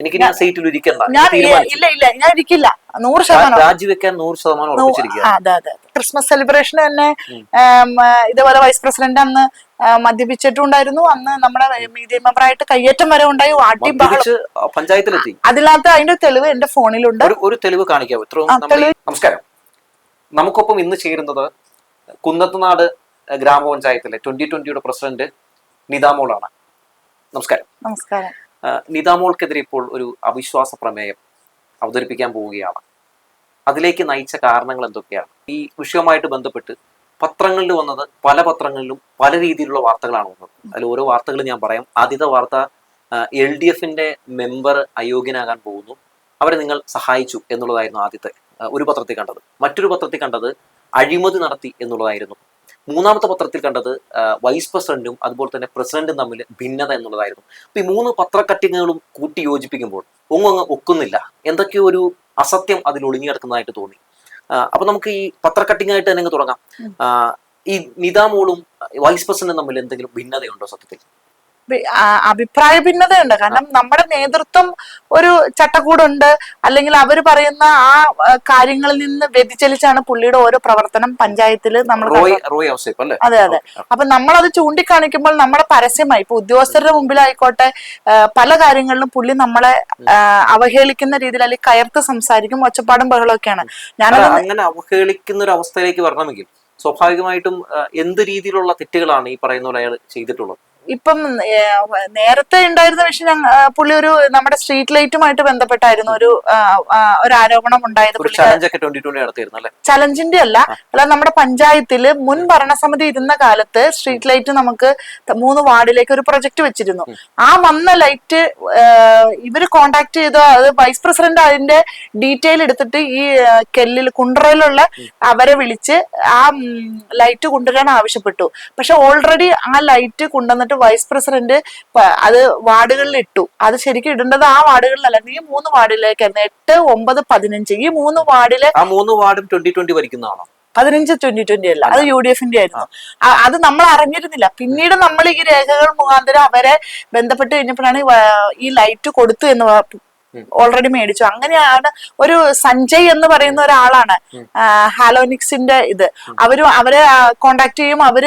എനിക്ക് ഞാൻ സീറ്റിൽ ഇരിക്കണ്ട ഞാൻ ഇല്ല ഇല്ല ഞാൻ ഇരിക്കില്ല. നൂറ് ശതമാനം രാജിവെക്കാൻ നൂറ് ശതമാനം ഉറപ്പിച്ചിരിക്കുക അതെ അതെ ക്രിസ്മസ് സെലിബ്രേഷൻ തന്നെ. ഇതേപോലെ വൈസ് പ്രസിഡന്റ് അന്ന് മദ്യപിച്ചിട്ടുണ്ടായിരുന്നു. അന്ന് നമ്മുടെ മീഡിയ മെമ്പറായിട്ട് കയ്യേറ്റം വരെ ഉണ്ടായി. മദ്യപിച്ച് പഞ്ചായത്തിലെത്തി. അതിനകത്ത് അതിന്റെ തെളിവ് എന്റെ ഫോണിലുണ്ട്. ഒരു തെളിവ് കാണിക്കാം നമസ്കാരം. നമുക്കൊപ്പം ഇന്ന് ചേരുന്നത് കുന്നത്തുനാട് ഗ്രാമപഞ്ചായത്തിലെ ട്വന്റി ട്വന്റിയുടെ പ്രസിഡന്റ് നിതാമോളാണ്. നമസ്കാരം. നമസ്കാരം. നിതാമോൾക്കെതിരെ ഇപ്പോൾ ഒരു അവിശ്വാസ പ്രമേയം അവതരിപ്പിക്കാൻ പോവുകയാണ്. അതിലേക്ക് നയിച്ച കാരണങ്ങൾ എന്തൊക്കെയാണ്? ഈ വിഷയവുമായിട്ട് ബന്ധപ്പെട്ട് പത്രങ്ങളിൽ വന്നത് പല പത്രങ്ങളിലും പല രീതിയിലുള്ള വാർത്തകളാണ് വന്നത്. അതിൽ ഓരോ വാർത്തകൾ ഞാൻ പറയാം. ആദ്യത്തെ വാർത്ത എൽ ഡി എഫിന്റെ മെമ്പർ അയോഗ്യനാകാൻ പോകുന്നു. അവരെ നിങ്ങൾ സഹായിച്ചു എന്നുള്ളതായിരുന്നു ആദ്യത്തെ ഒരു പത്രത്തിൽ കണ്ടത്. മറ്റൊരു പത്രത്തിൽ കണ്ടത് അഴിമതി നടത്തി എന്നുള്ളതായിരുന്നു. മൂന്നാമത്തെ പത്രത്തിൽ കണ്ടത് വൈസ് പ്രസിഡന്റും അതുപോലെ തന്നെ പ്രസിഡന്റും തമ്മിൽ ഭിന്നത എന്നുള്ളതായിരുന്നു. അപ്പൊ ഈ മൂന്ന് പത്രക്കട്ടിങ്ങുകളും കൂട്ടി യോജിപ്പിക്കുമ്പോൾ ഒന്നും അങ്ങ് ഒക്കുന്നില്ല. എന്തൊക്കെയോ ഒരു അസത്യം അതിൽ ഒളിഞ്ഞു കിടക്കുന്നതായിട്ട് തോന്നി അപ്പൊ നമുക്ക് ഈ പത്രക്കട്ടിങ്ങായിട്ട് തന്നെ തുടങ്ങാം. ഈ നിതാമോളും വൈസ് പ്രസിഡന്റും തമ്മിൽ എന്തെങ്കിലും ഭിന്നതയുണ്ടോ സത്യത്തിൽ? അഭിപ്രായ ഭിന്നതയുണ്ട്. കാരണം നമ്മുടെ നേതൃത്വം ഒരു ചട്ടക്കൂടുണ്ട്. അല്ലെങ്കിൽ അവർ പറയുന്ന ആ കാര്യങ്ങളിൽ നിന്ന് വ്യതിചലിച്ചാണ് പുള്ളിയുടെ ഓരോ പ്രവർത്തനം പഞ്ചായത്തിൽ നമ്മൾ അതെ അതെ. അപ്പൊ നമ്മളത് ചൂണ്ടിക്കാണിക്കുമ്പോൾ നമ്മുടെ പരസ്യമായി ഇപ്പൊ ഉദ്യോഗസ്ഥരുടെ മുമ്പിലായിക്കോട്ടെ പല കാര്യങ്ങളിലും പുള്ളി നമ്മളെ അവഹേളിക്കുന്ന രീതിയിൽ അല്ലെങ്കിൽ കയർത്ത് സംസാരിക്കും ഒച്ചപ്പാടും ബഹളമൊക്കെയാണ് ഞാനത് അല്ല, അങ്ങനെ അവഹേളിക്കുന്ന ഒരു അവസ്ഥയിലേക്ക് വരണമെങ്കിൽ സ്വാഭാവികമായിട്ടും എന്ത് രീതിയിലുള്ള തെറ്റുകളാണ് ഈ പറയുന്ന അയാൾ ചെയ്തിട്ടുള്ളത്? ഇപ്പം നേരത്തെ ഉണ്ടായിരുന്ന വിഷയം പുള്ളി ഒരു നമ്മുടെ സ്ട്രീറ്റ് ലൈറ്റുമായിട്ട് ബന്ധപ്പെട്ടായിരുന്നു. ഒരു ഒരു ആരോപണം ഉണ്ടായത് ചലഞ്ചിന്റെ അല്ല അല്ല നമ്മുടെ പഞ്ചായത്തിൽ മുൻ ഭരണസമിതി ഇരുന്ന കാലത്ത് സ്ട്രീറ്റ് ലൈറ്റ് നമുക്ക് മൂന്ന് വാർഡിലേക്ക് ഒരു പ്രൊജക്ട് വെച്ചിരുന്നു. ആ വന്ന ലൈറ്റ് ഇവർ കോണ്ടാക്ട് ചെയ്ത. അത് വൈസ് പ്രസിഡന്റ് അതിന്റെ ഡീറ്റെയിൽ എടുത്തിട്ട് ഈ കെല്ലിൽ കുണ്ടറയിലുള്ള അവരെ വിളിച്ച് ആ ലൈറ്റ് കൊണ്ടുവരാൻ ആവശ്യപ്പെട്ടു. പക്ഷെ ഓൾറെഡി ആ ലൈറ്റ് കൊണ്ടുവന്നിട്ട് വൈസ് പ്രസിഡന്റ് അത് വാർഡുകളിൽ ഇട്ടു. അത് ശരിക്കും ഇടേണ്ടത് ആ വാർഡുകളിലല്ല. ഈ മൂന്ന് വാർഡിലേക്കായിരുന്നു എട്ട് ഒമ്പത് പതിനഞ്ച്. ഈ മൂന്ന് വാർഡിലെ ആ മൂന്ന് വാർഡും ട്വന്റി ട്വന്റി ഭരിക്കുന്നതാണോ? പതിനഞ്ച് ട്വന്റി ട്വന്റി അല്ല. അത് യു ഡി എഫിന്റെ ആയിരുന്നു. അത് നമ്മൾ അറിഞ്ഞിരുന്നില്ല. പിന്നീട് നമ്മൾ ഈ രേഖകൾ മുഖാന്തരം അവരെ ബന്ധപ്പെട്ട് കഴിഞ്ഞപ്പോഴാണ് ഈ ലൈറ്റ് കൊടുത്തു എന്ന് ഓൾറെഡി മേടിച്ചു. അങ്ങനെയാണ് ഒരു സഞ്ജയ് എന്ന് പറയുന്ന ഒരാളാണ് ഹാലോനിക്സിന്റെ ഇത്. അവർ അവരെ കോണ്ടാക്ട് ചെയ്യും. അവർ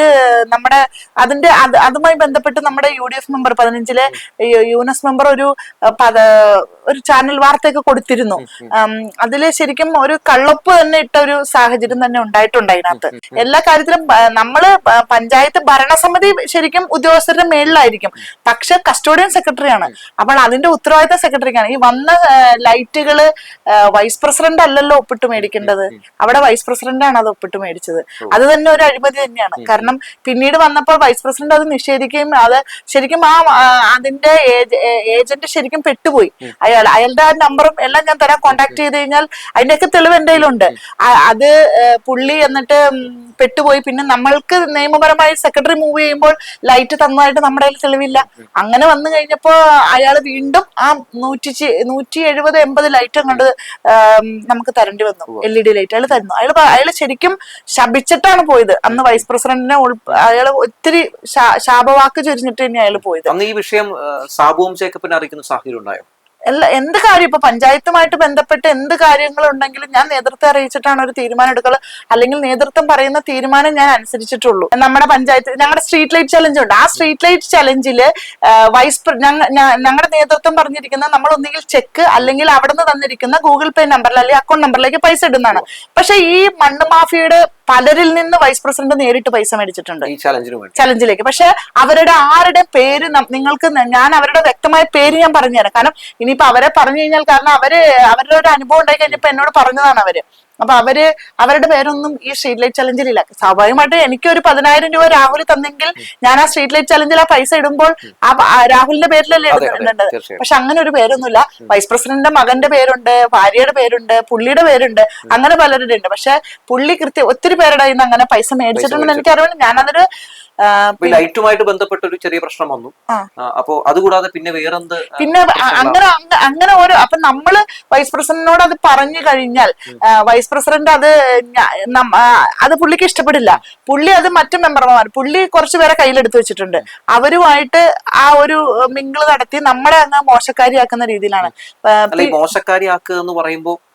നമ്മുടെ അതിന്റെ അതുമായി ബന്ധപ്പെട്ട് നമ്മുടെ യു ഡി എഫ് മെമ്പർ പതിനഞ്ചിലെ യുനസ് മെമ്പർ ഒരു ഒരു ചാനൽ വാർത്തയൊക്കെ കൊടുത്തിരുന്നു. അതിൽ ശരിക്കും ഒരു കള്ളപ്പ് തന്നെ ഇട്ട ഒരു സാഹചര്യം തന്നെ ഉണ്ടായിട്ടുണ്ട് അതിനകത്ത്. എല്ലാ കാര്യത്തിലും നമ്മൾ പഞ്ചായത്ത് ഭരണസമിതി ശരിക്കും ഉദ്യോഗസ്ഥരുടെ മേളിലായിരിക്കും. പക്ഷെ കസ്റ്റോഡിയൻ സെക്രട്ടറിയാണ് അപ്പോൾ അതിന്റെ ഉത്തരവാദിത്ത സെക്രട്ടറിക്കാണ് ഈ വന്ന ലൈറ്റുകൾ വൈസ് പ്രസിഡന്റ് അല്ലല്ലോ ഒപ്പിട്ട് മേടിക്കേണ്ടത്. അവിടെ വൈസ് പ്രസിഡന്റ് ആണ് അത് ഒപ്പിട്ട് മേടിച്ചത്. അത് തന്നെ ഒരു അഴിമതി തന്നെയാണ്. കാരണം പിന്നീട് വന്നപ്പോൾ വൈസ് പ്രസിഡന്റ് അത് നിഷേധിക്കുകയും അത് ശരിക്കും ആ അതിന്റെ ഏജന്റ് ശരിക്കും പെട്ടുപോയി. അയാൾ അയാളുടെ ആ നമ്പറും എല്ലാം ഞാൻ തരാൻ കോണ്ടാക്ട് ചെയ്ത് കഴിഞ്ഞാൽ അതിന്റെയൊക്കെ തെളിവ് കയ്യിലുണ്ട് അത് പുള്ളി എന്നിട്ട് പെട്ടുപോയി. പിന്നെ നമ്മൾക്ക് നിയമപരമായി സെക്രട്ടറി മൂവ് ചെയ്യുമ്പോൾ ലൈറ്റ് തന്നതായിട്ട് നമ്മുടെ കയ്യിൽ തെളിവില്ല. അങ്ങനെ വന്നു കഴിഞ്ഞപ്പോ അയാൾ വീണ്ടും ആ നൂറ്റി നൂറ്റി എഴുപത് എൺപത് ലൈറ്റ് അങ്ങോട്ട് നമുക്ക് തരേണ്ടി വന്നു. എൽ ഇ ഡി ലൈറ്റ് അയാൾ തരുന്നു. അയാൾ അയാൾ ശരിക്കും ശപിച്ചിട്ടാണ് പോയത്. അന്ന് വൈസ് പ്രസിഡന്റിനെ അയാൾ ഒത്തിരി ശാപവാക്ക് ചൊരിഞ്ഞിട്ട് തന്നെ അയാൾ പോയത്. അന്ന് ഈ വിഷയം സാബുവും ചേക്കപ്പിനെ അറിയിക്കുന്ന സാഹചര്യം ഉണ്ടായോ? എല്ലാ എന്ത് കാര്യം ഇപ്പൊ പഞ്ചായത്തുമായിട്ട് ബന്ധപ്പെട്ട് എന്ത് കാര്യങ്ങൾ ഉണ്ടെങ്കിലും ഞാൻ നേതൃത്വം അറിയിച്ചിട്ടാണ് ഒരു തീരുമാനം എടുക്കുക അല്ലെങ്കിൽ നേതൃത്വം പറയുന്ന തീരുമാനം ഞാൻ അനുസരിച്ചിട്ടുള്ളൂ. നമ്മുടെ പഞ്ചായത്ത് ഞങ്ങളുടെ സ്ട്രീറ്റ് ലൈറ്റ് ചലഞ്ച് ഉണ്ട്. ആ സ്ട്രീറ്റ് ലൈറ്റ് ചലഞ്ചിൽ വൈസ് ഞങ്ങളുടെ നേതൃത്വം പറഞ്ഞിരിക്കുന്ന നമ്മൾ ഒന്നുകിൽ ചെക്ക് അല്ലെങ്കിൽ അവിടെ നിന്ന് തന്നിരിക്കുന്ന ഗൂഗിൾ പേ നമ്പറിൽ അല്ലെങ്കിൽ അക്കൗണ്ട് നമ്പറിലേക്ക് പൈസ ഇടുന്നതാണ്. പക്ഷെ ഈ മണ്ണ് മാഫിയയുടെ പലരിൽ നിന്ന് വൈസ് പ്രസിഡന്റ് നേരിട്ട് പൈസ മേടിച്ചിട്ടുണ്ട്. ചലഞ്ചിലേക്ക് പക്ഷെ അവരുടെ ആരുടെ പേര് നിങ്ങൾക്ക് ഞാൻ അവരുടെ വ്യക്തമായ പേര് ഞാൻ പറഞ്ഞുതരാം. കാരണം ഇനിയിപ്പോ അവരെ പറഞ്ഞു കഴിഞ്ഞാൽ കാരണം അവർ അവരുടെ ഒരു അനുഭവം ഉണ്ടായി കഴിഞ്ഞപ്പോ എന്നോട് പറഞ്ഞതാണ് അവർ. അപ്പൊ അവർ അവരുടെ പേരൊന്നും ഈ സ്ട്രീറ്റ് ലൈറ്റ് ചലഞ്ചിൽ ഇല്ല. സ്വാഭാവികമായിട്ട് എനിക്ക് ഒരു പതിനായിരം രൂപ രാഹുൽ തന്നെങ്കിൽ ഞാൻ ആ സ്ട്രീറ്റ് ലൈറ്റ് ചലഞ്ചിൽ ആ പൈസ ഇടുമ്പോൾ ആ രാഹുലിന്റെ പേരിലല്ലേ ഇടുന്നുണ്ട് പക്ഷെ അങ്ങനെ ഒരു പേരൊന്നുമില്ല. വൈസ് പ്രസിഡന്റിന്റെ മകന്റെ പേരുണ്ട് ഭാര്യയുടെ പേരുണ്ട് പുള്ളിയുടെ പേരുണ്ട് അങ്ങനെ പലരുടെ ഉണ്ട് പക്ഷെ പുള്ളി കൃത്യം ഒത്തിരി പേരുടെ അങ്ങനെ പൈസ മേടിച്ചിട്ടുണ്ടെന്ന് എനിക്കറിയില്ല ഞാനതൊരു ലൈറ്റുമായിട്ട് ബന്ധപ്പെട്ട ഒരു ചെറിയ പ്രശ്നം വന്നു. അപ്പോ അതുകൂടാതെ പിന്നെ വേറെന്ത് പിന്നെ അങ്ങനെ അങ്ങനെ ഓരോ അപ്പൊ നമ്മൾ വൈസ് പ്രസിഡന്റിനോട് അത് പറഞ്ഞു കഴിഞ്ഞാൽ വൈസ് പ്രസിഡന്റ് അത് അത് പുള്ളിക്ക് ഇഷ്ടപ്പെടില്ല. പുള്ളി അത് മറ്റു മെമ്പർമാർ പുള്ളി കുറച്ച് പേരെ കയ്യിലെടുത്ത് വെച്ചിട്ടുണ്ട്. അവരുമായിട്ട് ആ ഒരു മിങ്കിൾ നടത്തി നമ്മളെ അങ്ങ് മോശക്കാരിയാക്കുന്ന രീതിയിലാണ്. മോശക്കാരിയാക്കുക എന്ന് പറയുമ്പോ ആ,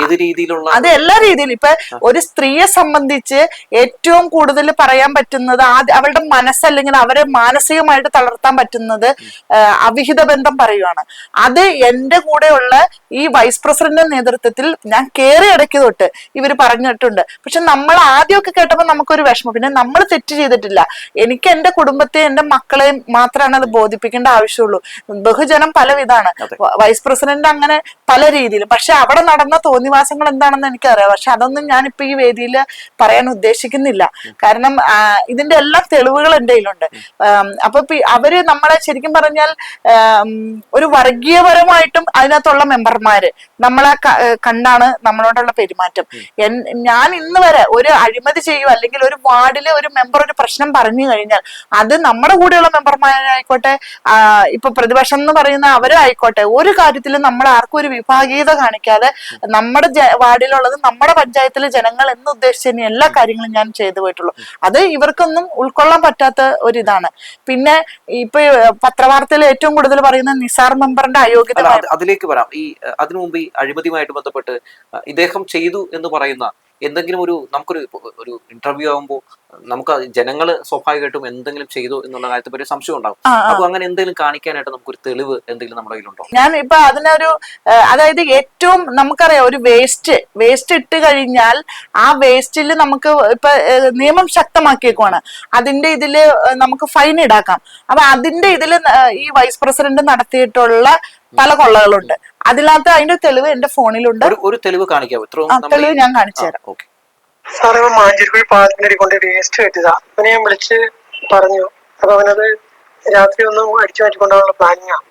ഏത് രീതിയിലുള്ള അത് എല്ലാ രീതിയിലും. ഇപ്പൊ ഒരു സ്ത്രീയെ സംബന്ധിച്ച് ഏറ്റവും കൂടുതൽ പറയാൻ പറ്റുന്നത് അവളുടെ മനസ്സല്ലെങ്കിൽ അവരെ മാനസികമായിട്ട് തളർത്താൻ പറ്റുന്നത് അവിഹിത ബന്ധം പറയുവാണ്. അത് എന്റെ കൂടെയുള്ള ഈ വൈസ് പ്രസിഡന്റിന്റെ നേതൃത്വത്തിൽ ഞാൻ കേറി ഇടയ്ക്ക് തൊട്ട് ഇവർ പറഞ്ഞിട്ടുണ്ട്. പക്ഷെ നമ്മൾ ആദ്യമൊക്കെ കേട്ടപ്പോൾ നമുക്കൊരു വിഷമം. പിന്നെ നമ്മൾ തെറ്റ് ചെയ്തിട്ടില്ല. എനിക്ക് എന്റെ കുടുംബത്തെ എന്റെ മക്കളെയും മാത്രമാണ് അത് ബോധിപ്പിക്കേണ്ട ആവശ്യമുള്ളൂ. ബഹുജനം പലവിധാണ്. വൈസ് പ്രസിഡന്റ് അങ്ങനെ പല രീതിയിൽ പക്ഷെ അവിടെ നടന്ന തോന്നിവാസങ്ങൾ എന്താണെന്ന് എനിക്കറിയാം. പക്ഷെ അതൊന്നും ഞാൻ ഇപ്പൊ ഈ വേദിയിൽ പറയാൻ ഉദ്ദേശിക്കുന്നില്ല. കാരണം ഇതിന്റെ എല്ലാ തെളിവുകൾ എന്റെ കയ്യിലുണ്ട്. അപ്പൊ അവർ നമ്മളെ ശരിക്കും പറഞ്ഞാൽ ഒരു വർഗീയപരമായിട്ടും അതിനകത്തുള്ള മെമ്പർമാര് നമ്മളെ കണ്ടാണ് നമ്മളോടുള്ള പെരുമാറ്റം. ഞാൻ ഇന്ന് വരെ ഒരു അഴിമതി ചെയ്യുക അല്ലെങ്കിൽ ഒരു വാർഡിലെ ഒരു മെമ്പർ ഒരു പ്രശ്നം പറഞ്ഞു കഴിഞ്ഞാൽ അത് നമ്മുടെ കൂടെയുള്ള മെമ്പർമാരായിക്കോട്ടെ ഇപ്പൊ പ്രതിപക്ഷം എന്ന് പറയുന്ന അവരായിക്കോട്ടെ ഒരു കാര്യത്തിലും നമ്മൾ ആർക്കും ഒരു വിഭാഗീയത കാണിക്കാതെ നമ്മുടെ വാർഡിലുള്ളത് നമ്മുടെ പഞ്ചായത്തിലെ ജനങ്ങൾ എന്ന് ഉദ്ദേശിച്ചതിന് എല്ലാ കാര്യങ്ങളും ഞാൻ ചെയ്തു പോയിട്ടുള്ളൂ. അത് ഇവർക്കൊന്നും ഉൾക്കൊള്ളാൻ പറ്റാത്ത ഒരിതാണ്. പിന്നെ ഇപ്പൊ പത്രവാർത്തയിൽ ഏറ്റവും കൂടുതൽ പറയുന്ന നിസാർ മെമ്പറിന്റെ അയോഗ്യത അതിലേക്ക് വരാം. ഈ അതിനുമുമ്പ് അതിനു മുമ്പ് ഈ അഴിമതിയുമായിട്ട് ബന്ധപ്പെട്ട് ഇദ്ദേഹം ചെയ്തു എന്ന് പറയുന്ന എന്തെങ്കിലും ഒരു നമുക്കൊരു ഒരു ഇന്റർവ്യൂ ആകുമ്പോൾ നമുക്ക് ജനങ്ങൾ സ്വാഭാവികമായിട്ടും എന്തെങ്കിലും ചെയ്തു എന്നുള്ള കാര്യത്തെ പറ്റി സംശയം ഉണ്ടാകും. അപ്പൊ അങ്ങനെ എന്തെങ്കിലും കാണിക്കാനായിട്ട് നമുക്കൊരു തെളിവ് എന്തെങ്കിലും നമ്മുടെ കയ്യിലുണ്ടോ? ഞാൻ ഇപ്പൊ അതിനൊരു അതായത് ഏറ്റവും നമുക്കറിയാം ഒരു വേസ്റ്റ് വേസ്റ്റ് ഇട്ട് കഴിഞ്ഞാൽ ആ വേസ്റ്റിൽ നമുക്ക് ഇപ്പൊ നിയമം ശക്തമാക്കിയേക്കുവാണ്. അതിന്റെ ഇതിൽ നമുക്ക് ഫൈൻ ഈടാക്കാം അപ്പൊ അതിന്റെ ഇതിൽ ഈ വൈസ് പ്രസിഡന്റ് നടത്തിയിട്ടുള്ള പല കൊള്ളകളുണ്ട്. അതിനകത്ത് അതിന്റെ തെളിവ് എന്റെ ഫോണിലുണ്ട്. ഒരു ഒരു തെളിവ് കാണിക്കാവോ? ആ നമ്മൾ തെളിവ് ഞാൻ കാണിച്ചു തരാം. ഓക്കെ. സാറേ ഇവൻ മാഞ്ചേരിക്കുഴി പാലത്തിനടി കൊണ്ട് വേസ്റ്റ് കെട്ടിയതാ. അവനെ ഞാൻ വിളിച്ച് പറഞ്ഞു. അപ്പൊ അവനത് രാത്രി ഒന്ന് അടിച്ചു മാറ്റിക്കൊണ്ടാണുള്ള പ്ലാനിങ് ആണ്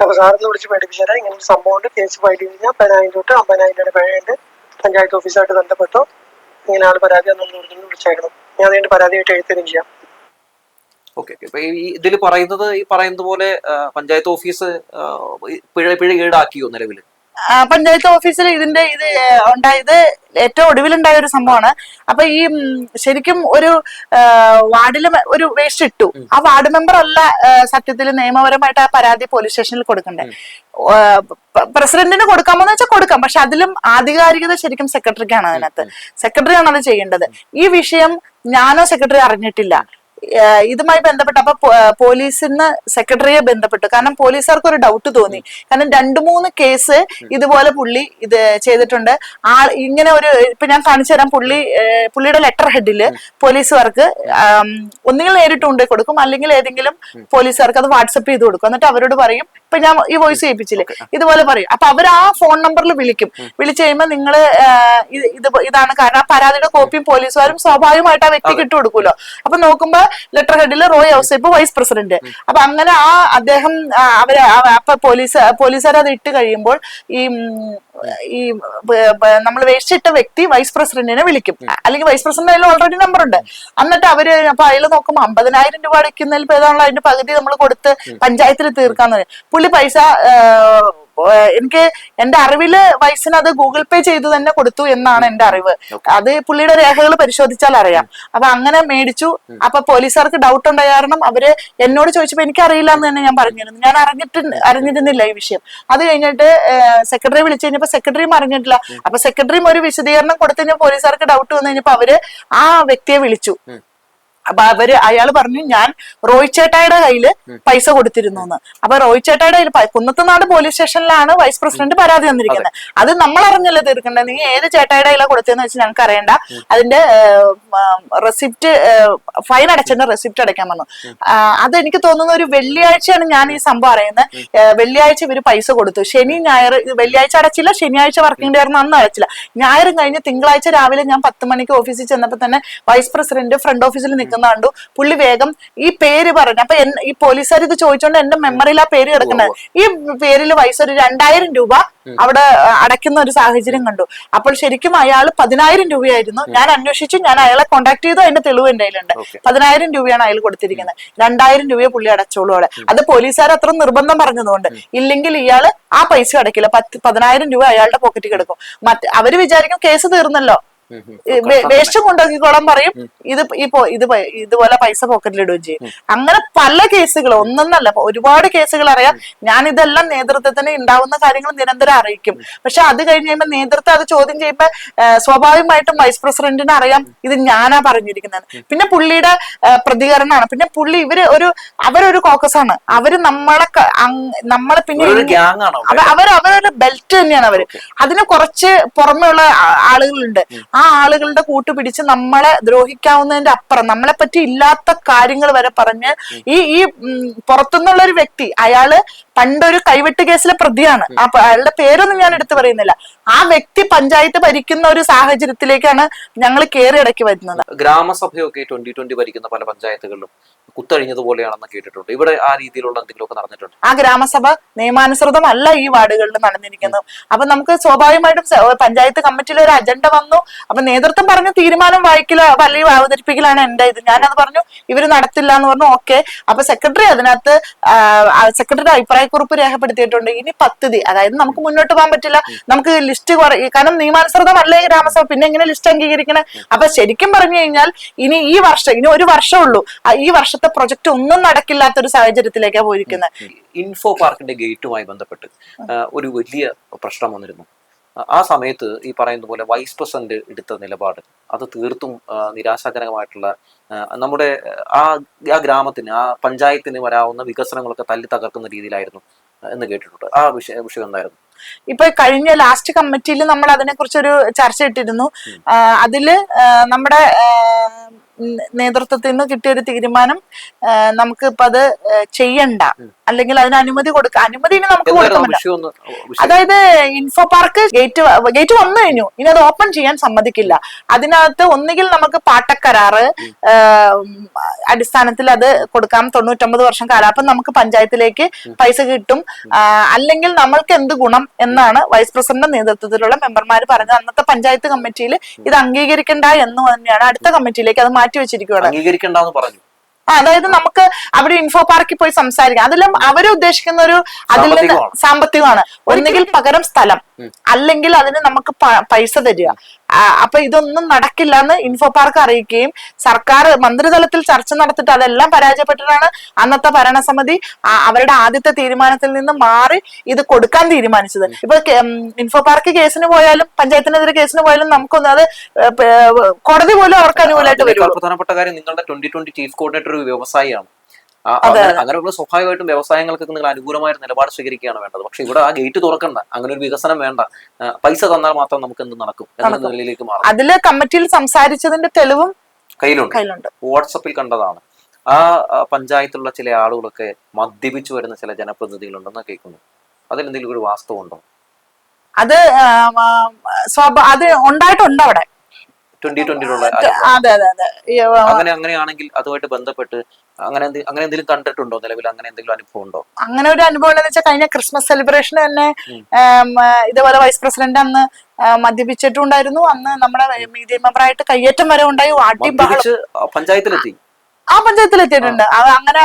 അപ്പൊ സാറിന്ന് വിളിച്ച് പേടിപ്പിച്ചാൽ ഇങ്ങനെ ഒരു സംഭവം ഉണ്ട്. കേസ് ഫയൽ ചെയ്ത് കഴിഞ്ഞാൽ പതിനായിരം തൊട്ട് അമ്പതിനായിരം രൂപയുടെ പിഴയുണ്ട് പഞ്ചായത്ത് ഓഫീസായിട്ട് ബന്ധപ്പെട്ടോ ഇങ്ങനെ ആൾ പരാതി ഒന്നും വിളിച്ചായിരുന്നു ഞാൻ അതിന്റെ പരാതിയായിട്ട് എഴുതുകയും ചെയ്യാം. ഓക്കെ ഇപ്പൊ ഈ ഇതിൽ പറയുന്നത് ഈ പറയുന്നത് പോലെ പഞ്ചായത്ത് ഓഫീസ് പിഴ പിഴ ഈടാക്കിയോ നിലവിൽ പഞ്ചായത്ത് ഓഫീസിൽ ഇതിന്റെ ഇത് ഉണ്ടായത് ഏറ്റവും ഒടുവിലുണ്ടായ ഒരു സംഭവമാണ്. അപ്പൊ ഈ ശരിക്കും ഒരു വാർഡിൽ ഒരു വേസ്റ്റ് ഇട്ടു. ആ വാർഡ് മെമ്പർ അല്ല സത്യത്തിൽ നിയമപരമായിട്ട് ആ പരാതി പോലീസ് സ്റ്റേഷനിൽ കൊടുക്കണ്ടേ. പ്രസിഡന്റിന് കൊടുക്കാമെന്ന് വെച്ചാൽ കൊടുക്കാം. പക്ഷെ അതിലും ആധികാരികത ശരിക്കും സെക്രട്ടറിക്കാണ് അതിനകത്ത്. സെക്രട്ടറിയാണ് അത് ചെയ്യേണ്ടത്. ഈ വിഷയം ഞാനോ സെക്രട്ടറി അറിഞ്ഞിട്ടില്ല. ഇതുമായി ബന്ധപ്പെട്ട് അപ്പൊ പോലീസിന്ന് സെക്രട്ടറിയെ ബന്ധപ്പെട്ടു. കാരണം പോലീസുകാർക്ക് ഒരു ഡൗട്ട് തോന്നി. കാരണം രണ്ടു മൂന്ന് കേസ് ഇതുപോലെ പുള്ളി ഇത് ചെയ്തിട്ടുണ്ട്. ആ ഇങ്ങനെ ഒരു ഇപ്പൊ ഞാൻ കാണിച്ചു തരാം പുള്ളി പുള്ളിയുടെ ലെറ്റർ ഹെഡിൽ പോലീസുകാർക്ക് ഒന്നുകിൽ നേരിട്ട് കൊണ്ടുപോയി കൊടുക്കും അല്ലെങ്കിൽ ഏതെങ്കിലും പോലീസുകാർക്ക് അത് വാട്സപ്പ് ചെയ്ത് കൊടുക്കും. എന്നിട്ട് അവരോട് പറയും ഇപ്പൊ ഞാൻ ഈ വോയിസ് ചെയ്യിപ്പിച്ചില്ലേ ഇതുപോലെ പറയും. അപ്പൊ അവർ ആ ഫോൺ നമ്പറിൽ വിളിക്കും. വിളിച്ചു കഴിയുമ്പോൾ നിങ്ങൾ ഇത് ഇതാണ് കാരണം ആ പരാതിയുടെ കോപ്പിയും പോലീസുകാരും സ്വാഭാവികമായിട്ട് ആ വ്യക്തിക്ക് ഇട്ട് കൊടുക്കുമല്ലോ അപ്പൊ നോക്കുമ്പോ ലെറ്റർ ഹെഡിൽ റോയ് ഔസേപ്പ് വൈസ് പ്രസിഡന്റ് അപ്പൊ അങ്ങനെ ആ അദ്ദേഹം അവരെ അപ്പൊ പോലീസ് പോലീസുകാർ അത് ഇട്ട് കഴിയുമ്പോൾ ഈ ഈ നമ്മൾ വേഷിച്ചിട്ട വ്യക്തി വൈസ് പ്രസിഡന്റിനെ വിളിക്കും. അല്ലെങ്കിൽ വൈസ് പ്രസിഡന്റ് അതിൽ ഓൾറെഡി നമ്പർ ഉണ്ട്. എന്നിട്ട് അവർ അപ്പൊ അതിൽ നോക്കുമ്പോൾ അമ്പതിനായിരം രൂപ അടയ്ക്കുന്നതിൽ പേതാണല്ലോ അതിന്റെ പകുതി നമ്മൾ കൊടുത്ത് പഞ്ചായത്തിൽ തീർക്കാന്ന് പറയും. പുള്ളി പൈസ എനിക്ക് എന്റെ അറിവിൽ വൈസിന് അത് ഗൂഗിൾ പേ ചെയ്തു തന്നെ കൊടുത്തു എന്നാണ് എന്റെ അറിവ്. അത് പുള്ളിയുടെ രേഖകൾ പരിശോധിച്ചാൽ അറിയാം. അപ്പൊ അങ്ങനെ മേടിച്ചു. അപ്പൊ പോലീസുകാർക്ക് ഡൗട്ട് ഉണ്ടായ കാരണം അവർ എന്നോട് ചോദിച്ചപ്പോ എനിക്ക് അറിയില്ല എന്ന് തന്നെ ഞാൻ പറഞ്ഞിരുന്നു. ഞാൻ അറിഞ്ഞിട്ട് അറിഞ്ഞിരുന്നില്ല ഈ വിഷയം. അത് കഴിഞ്ഞിട്ട് സെക്രട്ടറി വിളിച്ചു കഴിഞ്ഞപ്പോ സെക്രട്ടറിയും അറിഞ്ഞിട്ടില്ല. അപ്പൊ സെക്രട്ടറിയും ഒരു വിശദീകരണം കൊടുത്തു കഴിഞ്ഞാൽ പോലീസുകാർക്ക് ഡൗട്ട് വന്നു കഴിഞ്ഞപ്പോ അവർ ആ വ്യക്തിയെ വിളിച്ചു. അപ്പൊ അവർ അയാൾ പറഞ്ഞു ഞാൻ റോയ് ചേട്ടായുടെ കയ്യിൽ പൈസ കൊടുത്തിരുന്നു എന്ന് അപ്പൊ റോയ് ചേട്ടായുടെ കയ്യിൽ കുന്നത്തുനാട് പോലീസ് സ്റ്റേഷനിലാണ് വൈസ് പ്രസിഡന്റ് പരാതി തന്നിരിക്കുന്നത് അത്. നമ്മൾ അറിഞ്ഞല്ലോ തീർക്കേണ്ടത് നീ ഏത് ചേട്ടായുടെ കയ്യിലാണ് കൊടുത്തതെന്ന് വെച്ചാൽ ഞങ്ങൾക്ക് അറിയണ്ട അതിന്റെ റെസിപ്റ്റ് ഫൈൻ അടച്ചതിന്റെ റെസിപ്റ്റ് അടയ്ക്കാൻ വന്നു അത് എനിക്ക് തോന്നുന്ന ഒരു വെള്ളിയാഴ്ചയാണ് ഞാൻ ഈ സംഭവം അറിയുന്നത് വെള്ളിയാഴ്ച ഇവർ പൈസ കൊടുത്തു. ശനി ഞായർ വെള്ളിയാഴ്ച അടച്ചില്ല ശനിയാഴ്ച വർക്കിംഗ് ഡേ ആയിരുന്നു അന്ന് അടച്ചില്ല. ഞായറും കഴിഞ്ഞ് തിങ്കളാഴ്ച രാവിലെ ഞാൻ പത്ത് മണിക്ക് ഓഫീസിൽ ചെന്നപ്പോൾ തന്നെ വൈസ് പ്രസിഡന്റ് ഫ്രണ്ട് ഓഫീസിൽ നിൽക്കുക കിടക്കുന്ന കണ്ടു. പുള്ളി വേഗം ഈ പേര് പറഞ്ഞു. അപ്പൊ ഈ പോലീസുകാർ ഇത് ചോദിച്ചോണ്ട് എന്റെ മെമ്മറിയിൽ ആ പേര് കിടക്കുന്നത്. ഈ പേരിൽ വയസ്സ് ഒരു രണ്ടായിരം രൂപ അവിടെ അടയ്ക്കുന്ന ഒരു സാഹചര്യം കണ്ടു. അപ്പോൾ ശരിക്കും അയാൾ പതിനായിരം രൂപയായിരുന്നു. ഞാൻ അന്വേഷിച്ചു. ഞാൻ അയാളെ കോൺടാക്ട് ചെയ്തു. അതിന്റെ തെളിവ് എന്റെ കയ്യിലുണ്ട്. പതിനായിരം രൂപയാണ് അയാൾ കൊടുത്തിരിക്കുന്നത്. രണ്ടായിരം രൂപയെ പുള്ളി അടച്ചോളൂ അവിടെ. അത് പോലീസുകാർ അത്ര നിർബന്ധം പറഞ്ഞതുകൊണ്ട്. ഇല്ലെങ്കിൽ ഇയാൾ ആ പൈസ അടയ്ക്കില്ല പത്ത് പതിനായിരം രൂപ അയാളുടെ പോക്കറ്റിൽ കിടക്കും. മറ്റ് അവർ വിചാരിക്കും കേസ് തീർന്നല്ലോ. ഉം, ഉം. ഈ വേ- വേസ്റ്റ് കൊണ്ടാക്കിക്കോളാൻ പറയും ഇത് ഈ പോ- ഇത് ഇതുപോലെ പൈസ പോക്കറ്റിൽ ഇടുകയും ചെയ്യും. അങ്ങനെ പല കേസുകൾ ഒന്നൊന്നല്ല ഒരുപാട് കേസുകൾ അറിയാം. ഞാൻ ഇതെല്ലാം നേതൃത്വത്തിന് ഉണ്ടാവുന്ന കാര്യങ്ങൾ നിരന്തരം അറിയിക്കും. പക്ഷെ അത് കഴിഞ്ഞ് കഴിയുമ്പോൾ നേതൃത്വം അത് ചോദ്യം ചെയ്യുമ്പോൾ സ്വാഭാവികമായിട്ടും വൈസ് പ്രസിഡന്റിന് അറിയാം ഇത് ഞാനാ പറഞ്ഞിരിക്കുന്നത് പിന്നെ പുള്ളിയുടെ പ്രതികരണമാണ്. പിന്നെ പുള്ളി ഇവർ ഒരു അവരൊരു കോക്കസ് ആണ് അവർ നമ്മളെ നമ്മളെ പിന്നെ അവർ അവരുടെ ബെൽറ്റ് തന്നെയാണ് അവർ. അതിന് കുറച്ച് പുറമെയുള്ള ആളുകളുണ്ട്. ആ ആളുകളുടെ കൂട്ടുപിടിച്ച് നമ്മളെ ദ്രോഹിക്കാവുന്നതിന്റെ അപ്പുറം നമ്മളെ പറ്റി ഇല്ലാത്ത കാര്യങ്ങൾ വരെ പറഞ്ഞ് ഈ ഈ പുറത്തുനിന്നുള്ള ഒരു വ്യക്തി അയാൾ പണ്ടൊരു കൈവെട്ട് കേസിലെ പ്രതിയാണ്. ആ അയാളുടെ പേരൊന്നും ഞാൻ എടുത്തു പറയുന്നില്ല. ആ വ്യക്തി പഞ്ചായത്ത് ഭരിക്കുന്ന ഒരു സാഹചര്യത്തിലേക്കാണ് ഞങ്ങൾ കയറി ഇടയ്ക്ക് വരുന്നത്. ഗ്രാമസഭയൊക്കെ ട്വന്റി ട്വന്റി ഭരിക്കുന്ന പല പഞ്ചായത്തുകളിലും കുത്തഴിഞ്ഞതുപോലെയാണെന്ന് കേട്ടിട്ടുണ്ട്. ഇവിടെ ആ രീതിയിലുള്ള എന്തെങ്കിലുമൊക്കെ നടന്നിട്ടുണ്ട്? ആ ഗ്രാമസഭ നിയമാനുസൃതമല്ല ഈ വാർഡുകളിൽ നടന്നിരിക്കുന്നത്. അപ്പൊ നമുക്ക് സ്വാഭാവികമായിട്ടും പഞ്ചായത്ത് കമ്മിറ്റിയിൽ ഒരു അജണ്ട വന്നു. അപ്പൊ നേതൃത്വം പറഞ്ഞ തീരുമാനം വായിക്കലോ അല്ലെങ്കിൽ അവതരിപ്പിക്കലാണ് എന്റെ ഇത്. ഞാനത് പറഞ്ഞു ഇവർ നടത്തില്ല എന്ന് പറഞ്ഞു ഓക്കെ. അപ്പൊ സെക്രട്ടറി അതിനകത്ത് സെക്രട്ടറി അഭിപ്രായക്കുറിപ്പ് രേഖപ്പെടുത്തിയിട്ടുണ്ട്. ഇനി പദ്ധതി അതായത് നമുക്ക് മുന്നോട്ട് പോകാൻ പറ്റില്ല. നമുക്ക് ലിസ്റ്റ് കുറയും കാരണം നിയമാനുസൃതമല്ലേ ഗ്രാമസഭ പിന്നെ എങ്ങനെ ലിസ്റ്റ് അംഗീകരിക്കണേ? അപ്പൊ ശരിക്കും പറഞ്ഞു കഴിഞ്ഞാൽ ഇനി ഈ വർഷം ഇനി ഒരു വർഷം ഉള്ളൂ. ഈ വർഷത്തെ പ്രൊജക്ട് ഒന്നും നടക്കില്ലാത്ത ഒരു സാഹചര്യത്തിലേക്കാണ് പോയിരിക്കുന്നത് ഇൻഫോ പാർക്കിന്റെ ഗേറ്റുമായി ബന്ധപ്പെട്ട് ഒരു വലിയ പ്രശ്നം വന്നിരുന്നു. ആ- സമയത്ത് ഈ പറയുന്ന പോലെ വൈസ് പ്രസിഡന്റ് എടുത്ത നിലപാട് അത് തീർത്തും നിരാശാജനകമായിട്ടുള്ള നമ്മുടെ ആ ആ ഗ്രാമത്തിന് ആ പഞ്ചായത്തിന് വരാവുന്ന വികസനങ്ങളൊക്കെ തല്ലി തകർക്കുന്ന രീതിയിലായിരുന്നു എന്ന് കേട്ടിട്ടുണ്ട്. ആ വിഷയ വിഷയം എന്തായിരുന്നു? ഇപ്പൊ കഴിഞ്ഞ ലാസ്റ്റ് കമ്മിറ്റിയിൽ നമ്മൾ അതിനെ കുറിച്ചൊരു ചർച്ച ഇട്ടിരുന്നു. അതിൽ നമ്മുടെ നേതൃത്വത്തിൽ നിന്ന് കിട്ടിയ ഒരു തീരുമാനം നമുക്ക് ഇപ്പൊ അത് ചെയ്യണ്ട. അല്ലെങ്കിൽ അതിന് അനുമതി കൊടുക്ക അനുമതി ഇനി നമുക്ക് കൊടുക്കുന്നില്ല അതായത് ഇൻഫോ പാർക്ക് ഗേറ്റ് ഗേറ്റ് വന്നു കഴിഞ്ഞു. ഇനി അത് ഓപ്പൺ ചെയ്യാൻ സമ്മതിക്കില്ല. അതിനകത്ത് ഒന്നുകിൽ നമുക്ക് പാട്ടക്കരാറ് അടിസ്ഥാനത്തിൽ അത് കൊടുക്കാം. തൊണ്ണൂറ്റൊമ്പത് വർഷം കാലാപ്പം നമുക്ക് പഞ്ചായത്തിലേക്ക് പൈസ കിട്ടും. അല്ലെങ്കിൽ നമ്മൾക്ക് എന്ത് ഗുണം എന്നാണ് വൈസ് പ്രസിഡന്റ് നേതൃത്വത്തിലുള്ള മെമ്പർമാർ പറഞ്ഞത്. അന്നത്തെ പഞ്ചായത്ത് കമ്മിറ്റിയിൽ ഇത് അംഗീകരിക്കണ്ട എന്ന് തന്നെയാണ് അടുത്ത കമ്മിറ്റിയിലേക്ക് അത് മാറ്റി വെച്ചിരിക്കുകയാണ് അംഗീകരിക്കണ്ടെന്ന് പറഞ്ഞു. ആ, അതായത് നമുക്ക് അവിടെ ഇൻഫോ പാർക്കിൽ പോയി സംസാരിക്കാം. അതിലും അവരുദ്ദേശിക്കുന്ന ഒരു അതിൽ നിന്ന് സാമ്പത്തികമാണ്. ഒന്നെങ്കിൽ ഒന്നുകിൽ പകരം സ്ഥലം. അല്ലെങ്കിൽ അതിന് നമുക്ക് പൈസ തരിക. അപ്പൊ ഇതൊന്നും നടക്കില്ല എന്ന് ഇൻഫോ പാർക്ക് അറിയിക്കുകയും സർക്കാർ മന്ത്രിതലത്തിൽ ചർച്ച നടത്തിയിട്ട് അതെല്ലാം പരാജയപ്പെട്ടിട്ടാണ് അന്നത്തെ ഭരണസമിതി അവരുടെ ആദ്യത്തെ തീരുമാനത്തിൽ നിന്ന് മാറി ഇത് കൊടുക്കാൻ തീരുമാനിച്ചത്. ഇപ്പൊ ഇൻഫോ പാർക്ക് കേസിന് പോയാലും പഞ്ചായത്തിനെതിരെ കേസിന് പോയാലും നമുക്കൊന്നും അത് കോടതി പോലും അവർക്ക് അനുകൂലമായിട്ട് വരും പ്രധാനപ്പെട്ട കാര്യം നിങ്ങളുടെ ട്വന്റി ട്വന്റി ചീഫ് കോർഡിനേറ്റർ ഒരു വ്യവസായിയാണ്. അങ്ങനെയുള്ള സ്വാഭാവികമായിട്ടും വ്യവസായങ്ങൾക്കൊക്കെ നിങ്ങൾ അനുകൂലമായ നിലപാട് സ്വീകരിക്കുകയാണ് വേണ്ടത്. പക്ഷെ ഇവിടെ ആ ഗേറ്റ് തുറക്കണ്ട. അങ്ങനെ ഒരു വികസനം വേണ്ട. പൈസ തന്നാൽ മാത്രം നമുക്ക് എന്ത് നടക്കും എന്ന നിലയിലേക്ക് മാറും അതിൽ കമ്മിറ്റിയിൽ സംസാരിച്ചതിന്റെ തെളിവും കയ്യിലുണ്ട്. വാട്സപ്പിൽ കണ്ടതാണ്. ആ പഞ്ചായത്തുള്ള പഞ്ചായത്തിലുള്ള ചില ആളുകളൊക്കെ മദ്യപിച്ചു വരുന്ന ചില ജനപ്രതിനിധികളുണ്ടെന്ന് കേൾക്കുന്നു. അതിലെന്തെങ്കിലും ഒരു വാസ്തവമുണ്ടോ? അത് അത് ഉണ്ടായിട്ടുണ്ട് അവിടെ ട്വന്റി ട്വന്റിയിലുള്ള അതെ അതെ അതെ അങ്ങനെ അങ്ങനെയാണെങ്കിൽ അതുമായിട്ട് ബന്ധപ്പെട്ട് അങ്ങനെ അങ്ങനെ എന്തെങ്കിലും കണ്ടിട്ടുണ്ടോ? നിലവിൽ അങ്ങനെ എന്തെങ്കിലും അനുഭവം ഉണ്ടോ? അങ്ങനെ ഒരു അനുഭവം എന്ന് വെച്ചാൽ കഴിഞ്ഞ ക്രിസ്മസ് സെലിബ്രേഷൻ തന്നെ ഇതേപോലെ വൈസ് പ്രസിഡന്റ് അന്ന് മദ്യപിച്ചിട്ടുണ്ടായിരുന്നു. അന്ന് നമ്മുടെ മീഡിയ മെമ്പറായിട്ട് കയ്യേറ്റം വരെ ഉണ്ടായി. വാട്ടി ബഹളം. പഞ്ചായത്തിലെത്തി? ആ അത് അങ്ങനെ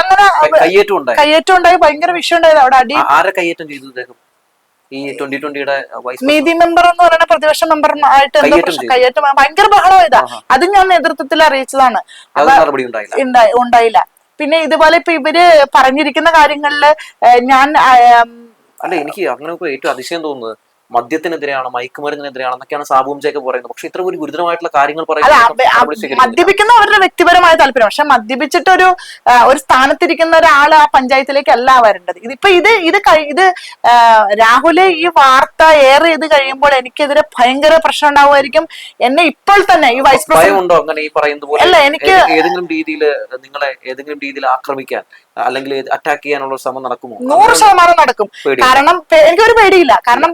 അങ്ങനെ കയ്യേറ്റം ഉണ്ടായി. ഭയങ്കര വിഷയം ഉണ്ടായത് അവിടെ അടി ആരെ കയ്യേറ്റം ചെയ്തു ഈ ട്വന്റി ട്വന്റിയുടെ മീതി മെമ്പർ എന്ന് പറയുന്ന പ്രതിപക്ഷ മെമ്പറിനായിട്ട് എന്തോ കയ്യേറ്റം പ്രശ്നം. കയ്യേറ്റം ഭയങ്കര ബഹളം ഇതാ അത് ഞാൻ നേതൃത്വത്തിൽ അറിയിച്ചതാണ്. ഉണ്ടായില്ല. ഉണ്ടായില്ല. പിന്നെ ഇതുപോലെ ഇപ്പൊ ഇവർ പറഞ്ഞിരിക്കുന്ന കാര്യങ്ങളിൽ ഞാൻ അല്ല എനിക്ക് അങ്ങനെ ഏറ്റവും അതിശയം തോന്നുന്നത് മദ്യത്തിനെതിരെയാണ് മയക്കുമരുന്നിനെതിരെയാണെന്നൊക്കെയാണ് സാബുവും ജേക്കബ് പറയുന്നത്. പക്ഷെ ഇത്ര ഒരു ഗുരുതരമായിട്ടുള്ള കാര്യങ്ങൾ പറയുന്നത്. മദ്യപിക്കുന്ന അവരുടെ വ്യക്തിപരമായ താല്പര്യം. പക്ഷെ മദ്യപിച്ചിട്ടൊരു ഒരു ഒരു സ്ഥാനത്തിരിക്കുന്ന ഒരാൾ ആ പഞ്ചായത്തിലേക്ക് അല്ല വരേണ്ടത്. ഇതിപ്പോ ഇത് ഇത് ഇത് രാഹുലെ ഈ വാർത്ത എയർ ചെയ്ത് കഴിയുമ്പോൾ എനിക്കെതിരെ ഭയങ്കര പ്രശ്നം ഉണ്ടാവുമായിരിക്കും. എന്നെ ഇപ്പോൾ തന്നെ ഈ വൈസ് പ്രസിഡന്റ് അല്ല, എനിക്ക് ഏതെങ്കിലും രീതിയിൽ നിങ്ങളെ ഏതെങ്കിലും രീതിയിൽ ആക്രമിക്കാൻ അല്ലെങ്കിൽ അറ്റാക്ക് ചെയ്യാനുള്ള ശ്രമം നടക്കുമോ? നൂറ് ശതമാനം നടക്കും. കാരണം എനിക്ക് ഒരു പേടിയില്ല. കാരണം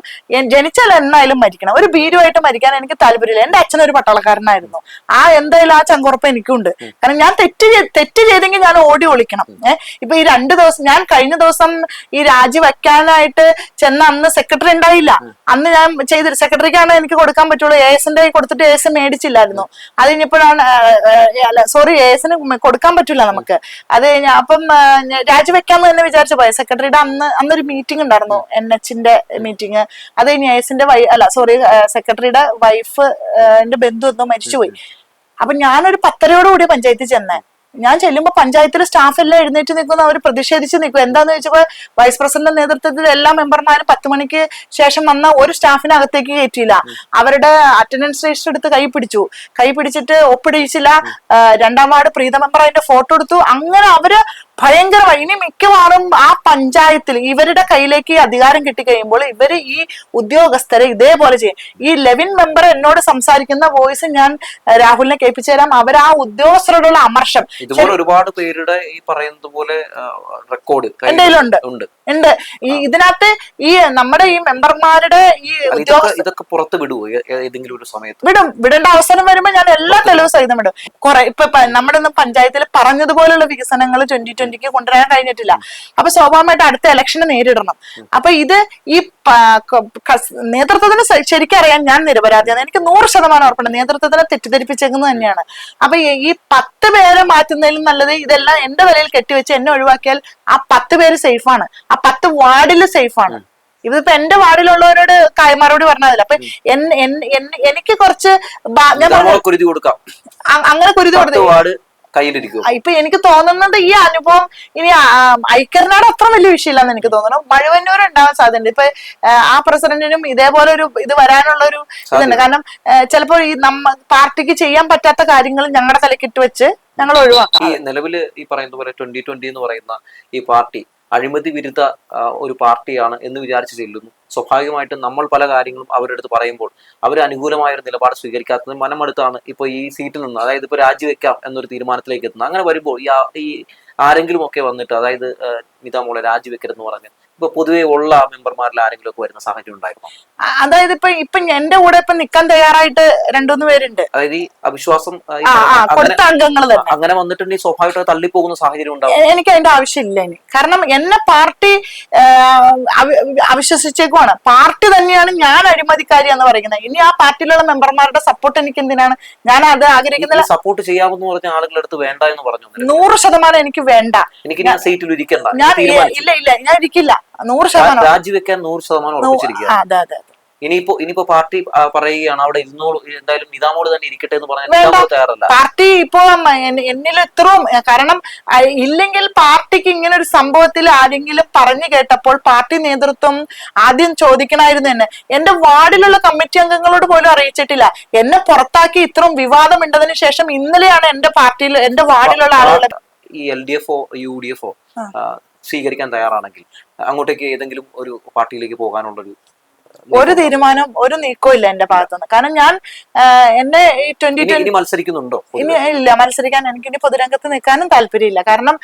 ജനിച്ചാൽ എന്നായാലും മരിക്കണം. ഒരു ഭീരുമായിട്ട് മരിക്കാൻ എനിക്ക് താല്പര്യമില്ല. എന്റെ അച്ഛൻ ഒരു പട്ടാളക്കാരനായിരുന്നു. ആ എന്തായാലും ആ ചങ്കുറപ്പ് എനിക്കുണ്ട്. കാരണം ഞാൻ തെറ്റ് തെറ്റ് ചെയ്തെങ്കിൽ ഞാൻ ഓടി ഒളിക്കണം. ഏഹ് ഇപ്പൊ ഈ രണ്ട് ദിവസം ഞാൻ കഴിഞ്ഞ ദിവസം ഈ രാജി വെക്കാനായിട്ട് ചെന്ന അന്ന് സെക്രട്ടറി ഉണ്ടായില്ല. അന്ന് ഞാൻ ചെയ്ത സെക്രട്ടറിക്കാണ് എനിക്ക് കൊടുക്കാൻ പറ്റുള്ളൂ. എ എസിന്റെ കൊടുത്തിട്ട് എ എസ് മേടിച്ചില്ലായിരുന്നു. അത് കഴിഞ്ഞപ്പോഴാണ് സോറി എ എസിന് കൊടുക്കാൻ പറ്റില്ല നമുക്ക്. അത് കഴിഞ്ഞ അപ്പം രാജിവെക്കാന്ന് തന്നെ വിചാരിച്ചു പോയ. സെക്രട്ടറിയുടെ അന്ന് അന്നൊരു മീറ്റിംഗ് ഉണ്ടായിരുന്നു എൻ എച്ചിന്റെ മീറ്റിംഗ് അത് കഴിഞ്ഞ് എസിന്റെ വൈ അല്ല സോറി സെക്രട്ടറിയുടെ വൈഫ് എന്റെ ബന്ധു എന്തോ മരിച്ചുപോയി. അപ്പൊ ഞാനൊരു പത്തരയോടുകൂടി പഞ്ചായത്തിൽ ചെന്നേ. ഞാൻ ചെല്ലുമ്പോ പഞ്ചായത്തിലെ സ്റ്റാഫ് എല്ലാം എഴുന്നേറ്റ് നിൽക്കുന്ന അവർ പ്രതിഷേധിച്ച് നിൽക്കും എന്താന്ന് ചോദിച്ചപ്പോ വൈസ് പ്രസിഡന്റ് നേതൃത്വത്തിൽ എല്ലാ മെമ്പർമാരും പത്ത് മണിക്ക് ശേഷം വന്ന ഒരു സ്റ്റാഫിനെ അകത്തേക്ക് കയറ്റിയില്ല. അവരുടെ അറ്റൻഡൻസ് രജിസ്റ്റർ എടുത്ത് കൈ പിടിച്ചു. കൈ പിടിച്ചിട്ട് ഒപ്പിടിച്ചില്ല രണ്ടാം വാർഡ് പ്രീത മെമ്പർ അതിന്റെ ഫോട്ടോ എടുത്തു. അങ്ങനെ അവർ ഭയങ്കരമായി. ഇനി മിക്കവാറും ആ പഞ്ചായത്തിൽ ഇവരുടെ കയ്യിലേക്ക് അധികാരം കിട്ടിക്കഴിയുമ്പോൾ ഇവർ ഈ ഉദ്യോഗസ്ഥരെ ഇതേപോലെ ചെയ്യും. ഈ ലെവിൻ മെമ്പർ എന്നോട് സംസാരിക്കുന്ന വോയിസ് ഞാൻ രാഹുലിനെ കേൾപ്പിച്ചു തരാം അവർ ആ ഉദ്യോഗസ്ഥരോടുള്ള അമർഷം. ഇതുപോലെ ഒരുപാട് പേരുടെ ഈ പറയുന്നത് പോലെ റെക്കോർഡ് ഉണ്ട്. ഉണ്ട്. ഈ ഇതിനകത്ത് ഈ നമ്മുടെ ഈ മെമ്പർമാരുടെ ഈ ഇതൊക്കെ ഉദ്യോഗസ്ഥ ഇതൊക്കെ പുറത്ത് വിടുവോ? ഏതെങ്കിലും ഒരു സമയത്ത്? വിടും. വിടേണ്ട അവസരം വരുമ്പോ ഞാൻ എല്ലാ തെളിവ് സഹിതം വിടും. കുറെ ഇപ്പൊ നമ്മുടെ ഒന്നും പഞ്ചായത്തിൽ പറഞ്ഞതുപോലുള്ള വികസനങ്ങൾ ട്വന്റി ട്വന്റിക്ക് കൊണ്ടുവരാൻ കഴിഞ്ഞിട്ടില്ല. അപ്പൊ സ്വാഭാവികമായിട്ട് അടുത്ത ഇലക്ഷനെ നേരിടണം. അപ്പൊ ഇത് ഈ നേതൃത്വത്തിന് ശരിക്കും അറിയാൻ ഞാൻ നിരപരാധിയാണ്. എനിക്ക് നൂറ് ശതമാനം ഉറപ്പുണ്ട്. നേതൃത്വത്തിനെ തെറ്റിദ്ധരിപ്പിച്ചേക്കുന്നത് തന്നെയാണ്. അപ്പൊ ഈ- ഈ പത്ത് പേരെ മാറ്റുന്നതിലും നല്ലത് ഇതെല്ലാം എന്റെ വിലയിൽ കെട്ടിവെച്ച് എന്നെ ഒഴിവാക്കിയാൽ ആ പത്ത് പേര് സേഫാണ് ആ പത്ത് വാർഡിൽ സേഫാണ് ഇതിപ്പോ എന്റെ വാർഡിലുള്ളവരോട് കൈമാറോട് മറുപടി പറഞ്ഞതല്ല അപ്പൊ എനിക്ക് കുറച്ച് കുരുതി കൊടുക്കാം. അങ്ങനെ കുരുതി കൊടുത്തു. കയ്യിലിരിക്കും. ഇപ്പൊ എനിക്ക് തോന്നുന്നത് ഈ അനുഭവം ഇനി ഐക്യനാട് അത്ര വലിയ വിഷയമില്ലെന്ന് എനിക്ക് തോന്നുന്നു. മഴുവന്നൂർ ഉണ്ടാവാൻ സാധ്യതയുണ്ട്. ഇപ്പൊ ആ, പ്രസിഡന്റിനും ഇതേപോലെ ഒരു ഇത് വരാനുള്ള ഒരു ഇതുണ്ട് കാരണം ചിലപ്പോൾ ഈ നമ്മ പാർട്ടിക്ക് ചെയ്യാൻ പറ്റാത്ത കാര്യങ്ങൾ ഞങ്ങളുടെ തലക്കിട്ട് വെച്ച് ഞങ്ങൾ ഒഴിവാക്കാം. നിലവിൽ ഈ പറയുന്ന പോലെ ട്വന്റി ട്വന്റി എന്ന് പറയുന്ന ഈ പാർട്ടി അഴിമതി വിരുദ്ധ ഒരു പാർട്ടിയാണ് എന്ന് വിചാരിച്ച് ചെല്ലുന്നു. സ്വാഭാവികമായിട്ടും നമ്മൾ പല കാര്യങ്ങളും അവരുടെ അടുത്ത് പറയുമ്പോൾ അവർ അനുകൂലമായ ഒരു നിലപാട് സ്വീകരിക്കാത്തത് മനമെടുത്താണ് ഇപ്പോൾ ഈ സീറ്റിൽ നിന്ന് അതായത് ഇപ്പോൾ രാജിവെക്കാം എന്നൊരു തീരുമാനത്തിലേക്ക് എത്തുന്നത്. അങ്ങനെ വരുമ്പോൾ ഈ ആരെങ്കിലും ഒക്കെ വന്നിട്ട് അതായത് നിതാ മോളെ രാജിവെക്കരുതെന്ന് പറഞ്ഞ്. ഇപ്പൊ പൊതുവെ ഉള്ള മെമ്പർമാരിൽ ആരെങ്കിലും ഒക്കെ വരുന്ന സാഹചര്യം ഉണ്ടായിരുന്നു? അതായത് ഇപ്പൊ ഇപ്പൊ എന്റെ കൂടെ ഇപ്പൊ നിക്കാൻ തയ്യാറായിട്ട് രണ്ടുമൂന്ന് പേരുണ്ട്. അതായത് ഈ അവിശ്വാസം കൊടുത്ത അംഗങ്ങൾ തന്നെ. അങ്ങനെ വന്നിട്ടുണ്ടെങ്കിൽ സ്വാഭാവികമായിട്ട് തള്ളിപ്പോകുന്ന സാഹചര്യം ഉണ്ടാവും. എനിക്ക് അതിന്റെ ആവശ്യമില്ല ഇനി. കാരണം എന്നെ പാർട്ടി അവിശ്വസിച്ചേക്കുമാണ് അവിശ്വസിച്ചേക്കുവാണ്. പാർട്ടി തന്നെയാണ് ഞാൻ അഴിമതിക്കാരി എന്ന് പറയുന്നത്. ഇനി ആ പാർട്ടിയിലുള്ള മെമ്പർമാരുടെ സപ്പോർട്ട് എനിക്ക് എന്തിനാണ്? ഞാൻ അത് ആഗ്രഹിക്കുന്നില്ല. സപ്പോർട്ട് ചെയ്യാമെന്ന് പറഞ്ഞ ആളുകളുടെ അടുത്ത് വേണ്ട എന്ന് പറഞ്ഞു. നൂറ് ശതമാനം എനിക്ക് വേണ്ട. എനിക്ക് ഞാൻ സീറ്റിൽ ഇരിക്കണ്ട. ഞാൻ ഇല്ല ഇല്ല ഞാൻ ഇരിക്കില്ല. നൂറ് ശതമാനം രാജിവെക്കാൻ നൂറ് ശതമാനം ഉറപ്പിച്ചിരിക്കുക അതെ അതെ. ഇനിയിപ്പോ ഇനിയിപ്പോ പാർട്ടി പറയുകയാണ് അവിടെ ഇരുന്നോളൂ എന്തായാലും നിതാമോട് തന്നെ ഇരിക്കട്ടെ എന്ന് പറഞ്ഞാൽ. തയ്യാറല്ല. പാർട്ടി ഇപ്പോ എന്നിൽ ഇത്രയും കാരണം ഇല്ലെങ്കിൽ പാർട്ടിക്ക് ഇങ്ങനെ ഒരു സംഭവത്തിൽ ആരെങ്കിലും പറഞ്ഞു കേട്ടപ്പോൾ പാർട്ടി നേതൃത്വം ആദ്യം ചോദിക്കണമായിരുന്നു എന്നെ. എന്റെ വാർഡിലുള്ള കമ്മിറ്റി അംഗങ്ങളോട് പോലും അറിയിച്ചിട്ടില്ല. എന്നെ പുറത്താക്കി ഇത്രയും വിവാദം ഉണ്ടതിന് ശേഷം ഇന്നലെയാണ് എന്റെ പാർട്ടിയിൽ എന്റെ വാർഡിലുള്ള ആളുകൾ ഈ എൽ ഡി എഫോ യു ഡി എഫോ സ്വീകരിക്കാൻ തയ്യാറാണെങ്കിൽ അങ്ങോട്ടേക്ക് ഏതെങ്കിലും ഒരു പാർട്ടിയിലേക്ക് പോകാനുള്ളൊരു ഒരു തീരുമാനവും ഒരു നീക്കവും ഇല്ല എന്റെ ഭാഗത്തുനിന്ന്. കാരണം ഞാൻ എന്റെ ഈ ട്വന്റി ട്വന്റി മത്സരിക്കുന്നുണ്ടോ ഇനി ഇല്ല മത്സരിക്കാൻ എനിക്ക് ഇനി പൊതുരംഗത്ത് നിൽക്കാനും താല്പര്യമില്ല. കാരണം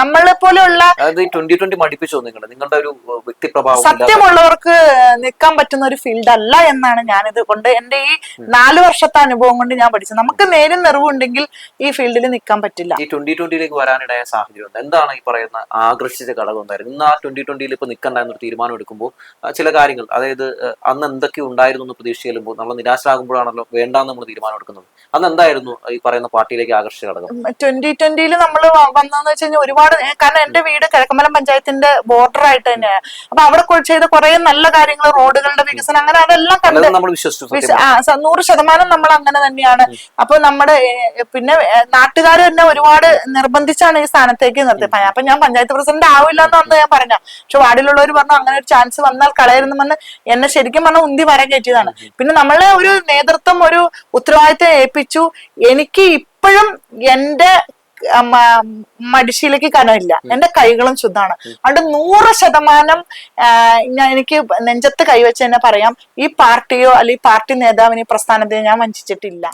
നമ്മളെ പോലെയുള്ള അതായത് ട്വന്റി ട്വന്റി മടിപ്പിച്ചോ നിങ്ങൾ നിങ്ങളുടെ ഒരു വ്യക്തിപ്രഭാവം സത്യമുള്ളവർക്ക് നിൽക്കാൻ പറ്റുന്ന ഒരു ഫീൽഡ് അല്ല എന്നാണ് ഞാനിത് കൊണ്ട് എന്റെ ഈ നാല് വർഷത്തെ അനുഭവം കൊണ്ട് ഞാൻ പഠിച്ചത്. നമുക്ക് നേരും നിറവുണ്ടെങ്കിൽ ഈ ഫീൽഡിൽ നിൽക്കാൻ പറ്റില്ല. ഈ ട്വന്റി ട്വന്റിയിലേക്ക് വരാനിടയായ സാഹചര്യം എന്താ? എന്താണ് ഈ പറയുന്ന ആകർഷിച്ച ഘടകം എന്തായിരുന്നു ഇന്ന് ആ ട്വന്റി ട്വന്റിയിൽ ഇപ്പൊ നിൽക്കണ്ട എന്നൊരു തീരുമാനം എടുക്കുമ്പോൾ ചില കാര്യങ്ങൾ അതായത് അന്ന് എന്തൊക്കെ ഉണ്ടായിരുന്നു എന്ന് പ്രതീക്ഷ ചെല്ലുമ്പോൾ നമ്മൾ നിരാശരാകുമ്പോഴാണല്ലോ വേണ്ടാന്ന് നമ്മൾ തീരുമാനം എടുക്കുന്നത് അന്ന് എന്തായിരുന്നു ഈ പറയുന്ന പാർട്ടിയിലേക്ക് ആകർഷിച്ച ഘടകം? ട്വന്റി ട്വന്റിയിൽ നമ്മൾ വന്നതെന്ന് വെച്ച് കഴിഞ്ഞാൽ ഒരുപാട് കാരണം എന്റെ വീട് കിഴക്കമ്പലം പഞ്ചായത്തിന്റെ ബോർഡർ ആയിട്ട് തന്നെയാണ്. അപ്പൊ അവിടെ ചെയ്ത കുറെ നല്ല കാര്യങ്ങൾ റോഡുകളുടെ വികസനം അങ്ങനെ അതെല്ലാം കണ്ട് നമ്മൾ വിശ്വസിച്ചു നൂറ് ശതമാനം നമ്മൾ അങ്ങനെ തന്നെയാണ്. അപ്പൊ നമ്മുടെ പിന്നെ നാട്ടുകാർ തന്നെ ഒരുപാട് നിർബന്ധിച്ചാണ് ഈ സ്ഥാനത്തേക്ക് നിർത്തി അപ്പൊ ഞാൻ പഞ്ചായത്ത് പ്രസിഡന്റ് ആവില്ല എന്ന് അന്ന് ഞാൻ പറഞ്ഞു. പക്ഷെ വാർഡിലുള്ളവർ പറഞ്ഞു അങ്ങനെ ഒരു ചാൻസ് വന്നാൽ കളയരുന്നുമെന്ന് എന്നെ ശരിക്കും പറഞ്ഞാൽ ഉന്തി വര കയറ്റിയതാണ്. പിന്നെ നമ്മളെ ഒരു നേതൃത്വം ഒരു ഉത്തരവാദിത്തം ഏൽപ്പിച്ചു. എനിക്ക് ഇപ്പോഴും എന്റെ മടിശീലേക്ക് കനമില്ല. എന്റെ കൈകളും ശുദ്ധമാണ്. അതുകൊണ്ട് നൂറ് ശതമാനം ഞാൻ എനിക്ക് നെഞ്ചത്ത് കൈവച്ച് തന്നെ പറയാം. ഈ പാർട്ടിയോ അല്ലെങ്കിൽ പാർട്ടി നേതാവിനെ പ്രസ്ഥാനത്തെ ഞാൻ വഞ്ചിച്ചിട്ടില്ല.